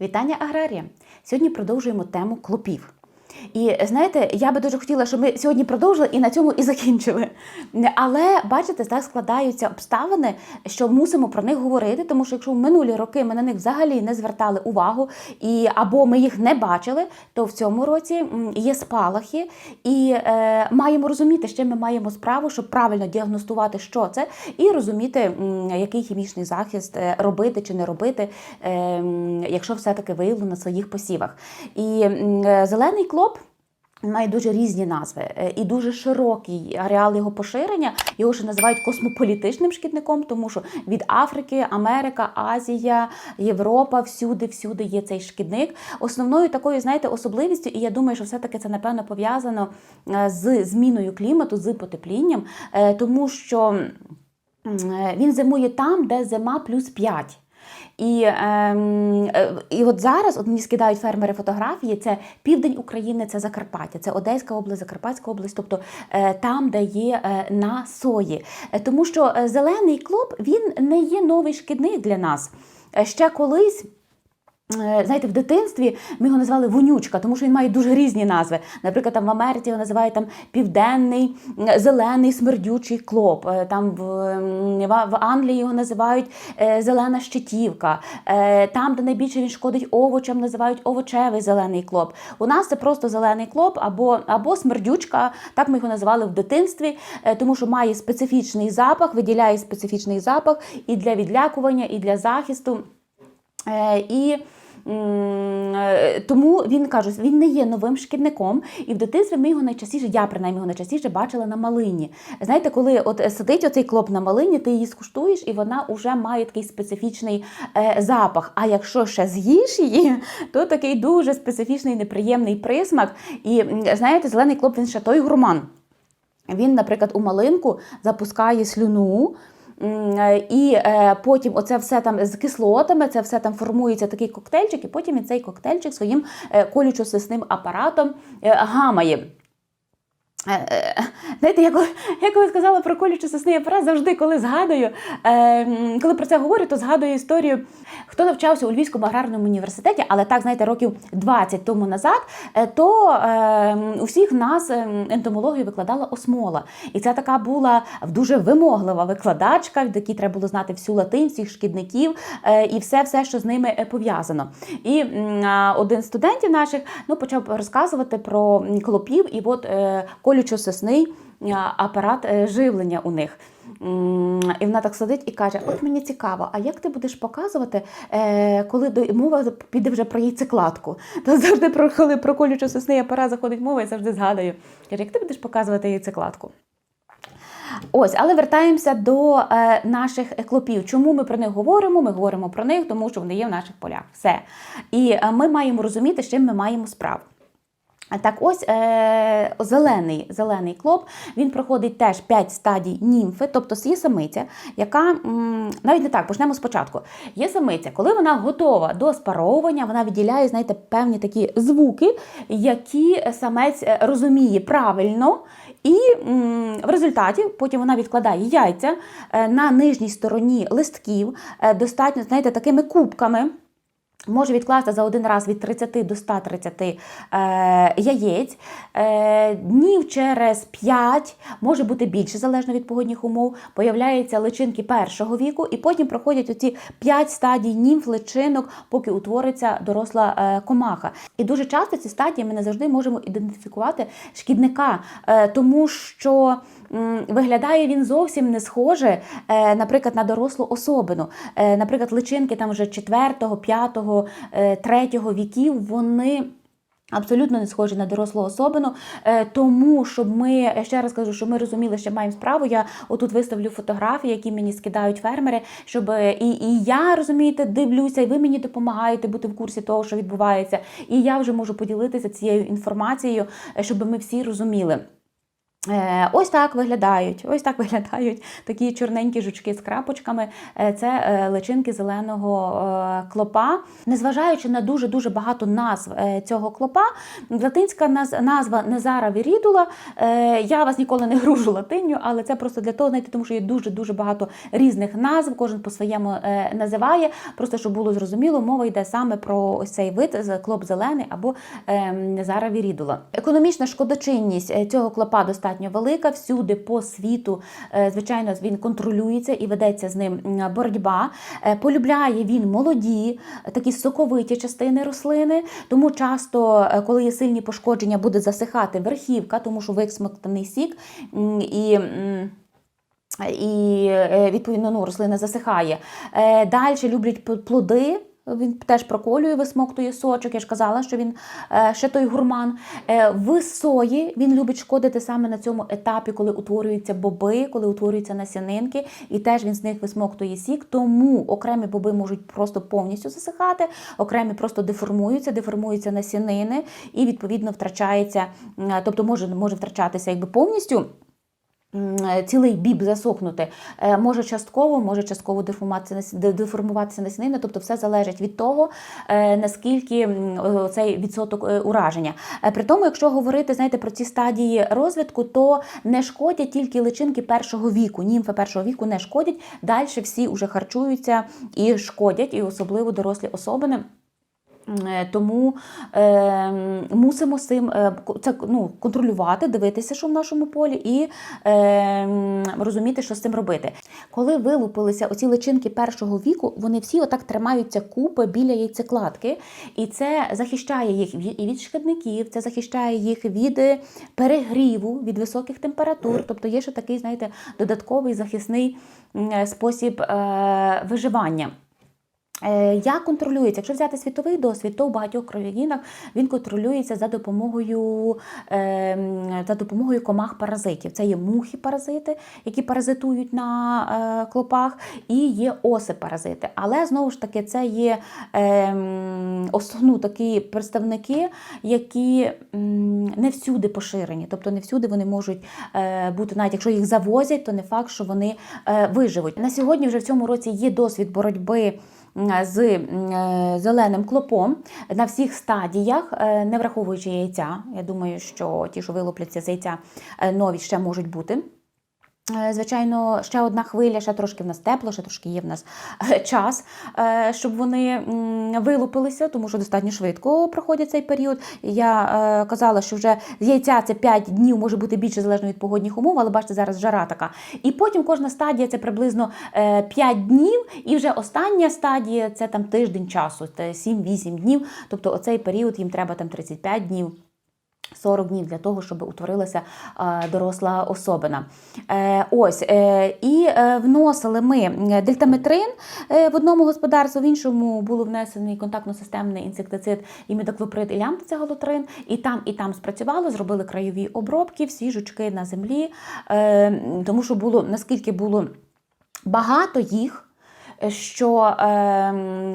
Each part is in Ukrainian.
Вітання аграрія! Сьогодні продовжуємо тему клопів. І знаєте, я би дуже хотіла, щоб ми сьогодні продовжили і на цьому і закінчили. Але бачите, так складаються обставини, що мусимо про них говорити, тому що якщо в минулі роки ми на них взагалі не звертали увагу, і або ми їх не бачили, то в цьому році є спалахи, і е, маємо розуміти, чим ми маємо справу, щоб правильно діагностувати, що це, і розуміти, який хімічний захист е, робити чи не робити, е, якщо все-таки виявлено на своїх посівах. І е, зелений клоп. Має дуже різні назви е, і дуже широкий ареал його поширення. Його ще називають космополітичним шкідником, тому що від Африки, Америка, Азія, Європа, всюди, всюди є цей шкідник. Основною такою, знаєте, особливістю, і я думаю, що все-таки це напевно пов'язано е, з зміною клімату, з потеплінням, е, тому що він зимує там, де зима плюс 5. І, ем, е, і от зараз от мені скидають фермери фотографії. Це південь України, це Закарпаття, це Одеська область, Закарпатська область, тобто е, там, де є е, на сої. Е, Тому що е, зелений клоп він не є новий шкідник для нас. Ще колись. Е, Знаєте, в дитинстві ми його називали вонючка, тому що він має дуже різні назви. Наприклад, там в Америці його називають там південний зелений смердючий клоп. Е, Там в, в Англії його називають е, зелена щитівка. Е, Там, де найбільше він шкодить овочам, називають овочевий зелений клоп. У нас це просто зелений клоп або, або смердючка. Так ми його називали в дитинстві, е, тому що має специфічний запах, виділяє специфічний запах і для відлякування, і для захисту. Е, І е, тому він кажу, він не є новим шкідником, і в дитинстві ми його найчастіше, я принаймні його найчастіше бачила на малині. Знаєте, коли от е, сидить оцей клоп на малині, ти її скуштуєш, і вона вже має такий специфічний е, запах. А якщо ще з'їш її, то такий дуже специфічний неприємний присмак. І знаєте, зелений клоп він ще той гурман. Він, наприклад, у малинку запускає слюну. Е, І е, потім оце все там з кислотами, це все там формується такий коктейльчик, і потім цей коктейльчик своїм е, колючо-сисним апаратом гамає. Е, е, Знаєте, я коли, я коли сказала про колючо сосний апарат, завжди, коли згадую, е, коли про це говорю, то згадую історію, хто навчався у Львівському аграрному університеті, але так, знаєте, років 20 тому назад, то у всіх нас ентомологію викладала осмола. І це така була дуже вимоглива викладачка, в якій треба було знати всю латинь, всіх шкідників і все, все, що з ними пов'язано. І один з студентів наших ну, почав розказувати про клопів і от колючо-сосний апарат е, живлення у них. І вона так сидить і каже: От мені цікаво, а як ти будеш показувати, е, коли мова піде вже про яйцекладку? То завжди про коли про колючо-сосний апарат заходить мова, я завжди згадую. Каже, як ти будеш показувати яйцекладку? Ось, але вертаємося до е, наших клопів. Чому ми про них говоримо? Ми говоримо про них, тому що вони є в наших полях. Все. І е, ми маємо розуміти, з чим ми маємо справу. Так, ось е, зелений, зелений клоп, він проходить теж 5 стадій німфи, тобто є самиця, яка навіть не так, почнемо спочатку. Є самиця, коли вона готова до спаровування, вона відділяє, знаєте, певні такі звуки, які самець е, розуміє правильно. І в результаті потім вона відкладає яйця е, на нижній стороні листків, е, достатньо, знаєте, такими кубками. Може відкласти за один раз від 30 до 130 е, яєць. Е, днів через 5, може бути більше, залежно від погодних умов, появляються личинки першого віку, і потім проходять оці 5 стадій німф, личинок, поки утвориться доросла е, комаха. І дуже часто ці стадії ми не завжди можемо ідентифікувати шкідника, е, тому що. Виглядає він зовсім не схоже, е, наприклад, на дорослу особину. Е, Наприклад, личинки там вже 4, 5, 3 віків, вони. Абсолютно не схожі на дорослу особину, Е, тому щоб ми ще раз кажу, що ми розуміли, що маємо справу. Я отут виставлю фотографії, які мені скидають фермери, щоб і, і я розумієте, дивлюся, і ви мені допомагаєте бути в курсі того, що відбувається. І я вже можу поділитися цією інформацією, щоб ми всі розуміли. Е, Ось так виглядають. Ось так виглядають такі чорненькі жучки з крапочками. Е, Це е, личинки зеленого клопа. Незважаючи на дуже дуже багато назв цього клопа, латинська назва Незара вірідула. Я вас ніколи не гружу латинню, але це просто для того, знаєте, тому що є дуже дуже багато різних назв. Кожен по-своєму називає. Просто щоб було зрозуміло, мова йде саме про ось цей вид клоп зелений або е, Незара вірідула. Економічна шкодочинність цього клопа достатньо велика. Всюди по світу, е, звичайно, він контролюється і ведеться з ним боротьба. Е, Полюбляє він молоді, е, такі соковиті частини рослини. Тому часто, коли є сильні пошкодження, буде засихати верхівка, тому що висмоктаний сік і. і відповідно ну, рослина засихає. Далі люблять плоди. Він теж проколює, висмоктує сочок. Я ж казала, що він е, ще той гурман. Е, В сої він любить шкодити саме на цьому етапі, коли утворюються боби, коли утворюються насінинки, і теж він з них висмоктує сік. Тому окремі боби можуть просто повністю засихати, окремі просто деформуються, деформуються насінини, і відповідно втрачається, тобто може, може втрачатися якби повністю. М, Цілий біб засохнути Е, може частково, може частково деформуватися нас- де- деформуватися насінина, тобто все залежить від того, е, наскільки цей відсоток е, ураження. Е, При тому, якщо говорити знаєте, про ці стадії розвитку, то не шкодять тільки личинки першого віку. Німфи першого віку не шкодять. Далі всі вже харчуються і шкодять, і особливо дорослі особини. Е, Тому е, мусимо з цим е, це ну, контролювати, дивитися, що в нашому полі, і е, розуміти, що з цим робити. Коли вилупилися оці личинки першого віку, вони всі отак тримаються купи біля яйцекладки, і це захищає їх і від шкідників, це захищає їх від е, перегріву, від високих температур. Тобто є ще такий, знаєте, додатковий захисний е, спосіб е, виживання. Е, Як контролюється? Якщо взяти світовий досвід, то у багатьох країнах він контролюється за допомогою, е, за допомогою комах-паразитів. Це є мухи-паразити, які паразитують на е, клопах, і є оси-паразити. Але знову ж таки, це є е, м, ос- ну, такі представники, які не всюди поширені. Тобто не всюди вони можуть е, бути, навіть якщо їх завозять, то не факт, що вони виживуть. На сьогодні вже в цьому році є досвід боротьби з е, зеленим клопом на всіх стадіях, е, не враховуючи яйця. Я думаю, що ті, що вилупляться з яйця, е, нові ще можуть бути. Е, Звичайно, ще одна хвиля, ще трошки в нас тепло, ще трошки є в нас е, час, е, щоб вони вилупилися, тому що достатньо швидко проходить цей період. Я казала, що вже з яйця це 5 днів, може бути більше залежно від погодних умов, але бачите, зараз жара така. І потім кожна стадія це приблизно е, 5 днів, і вже остання стадія це там тиждень часу, це 7-8 днів. Тобто оцей період їм треба там 35 днів. 40 днів для того, щоб утворилася доросла особина. Е, ось, е, і е, вносили ми дельтаметрин в одному господарстві, в іншому було внесений контактно-системний інсектицид імідоклоприд і лямптицегалотрин. І там, і там спрацювало, зробили краєві обробки, всі жучки на землі, тому що було, наскільки було багато їх, що е,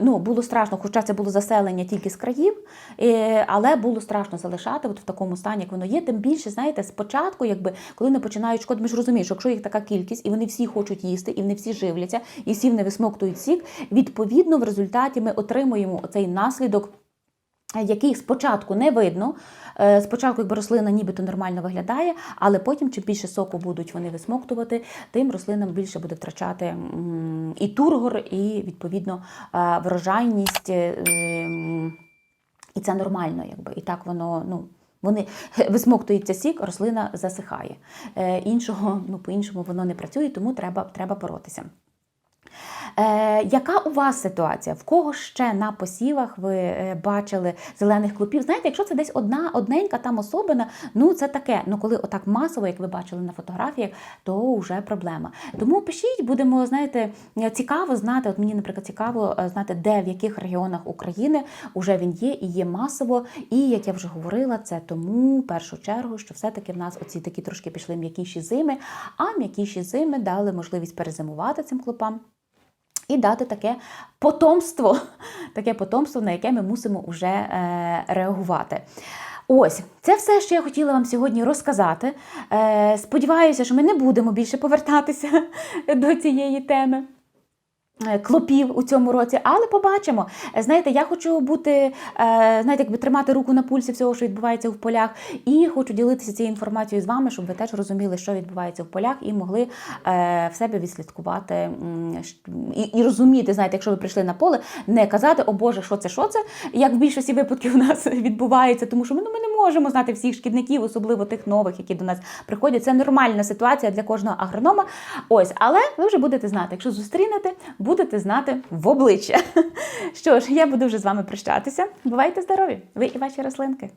ну, було страшно, хоча це було заселення тільки з країв, але було страшно залишати от в такому стані, як воно є. Тим більше, знаєте, спочатку, якби коли не починають шкоди, ми ж розуміємо, що якщо їх така кількість, і вони всі хочуть їсти, і вони всі живляться, і всі не висмоктують сік, відповідно, в результаті ми отримуємо цей наслідок. Який спочатку не видно, Е, спочатку, якби рослина нібито нормально виглядає, але потім, чим більше соку будуть вони висмоктувати, тим рослинам більше буде втрачати і тургор, і відповідно е, врожайність. е, І це нормально, якби. І так воно, ну. Вони висмоктується сік, рослина засихає. Е, іншого, ну по-іншому воно не працює, тому треба, треба боротися. Е, яка у вас ситуація? В кого ще на посівах ви е, бачили зелених клопів? Знаєте, якщо це десь одна одненька там особина, ну це таке. Ну коли отак масово, як ви бачили на фотографіях, то вже проблема. Тому пишіть, будемо знаєте, цікаво знати. От мені, наприклад, цікаво е, знати, де в яких регіонах України вже він є і є масово. І як я вже говорила, це тому в першу чергу, що все-таки в нас оці такі трошки пішли м'якіші зими, а м'якіші зими дали можливість перезимувати цим клопам. І дати таке потомство, таке потомство, на яке ми мусимо вже е, реагувати. Ось, це все, що я хотіла вам сьогодні розказати. Е, сподіваюся, що ми не будемо більше повертатися до цієї теми. Е, Клопів у цьому році, але побачимо. Е, Знаєте, я хочу бути, е, знаєте, якби тримати руку на пульсі всього, що відбувається в полях, і хочу ділитися цією інформацією з вами, щоб ви теж розуміли, що відбувається в полях, і могли в себе відслідкувати і, і розуміти, знаєте, якщо ви прийшли на поле, не казати, о Боже, що це, що це, як в більшості випадків у нас відбувається, тому що ми, ну, ми не можемо знати всіх шкідників, особливо тих нових, які до нас приходять. Це нормальна ситуація для кожного агронома. Ось, але ви вже будете знати, якщо зустрінете, будете знати в обличчя. Що ж, я буду вже з вами прощатися. Бувайте здорові! Ви і ваші рослинки.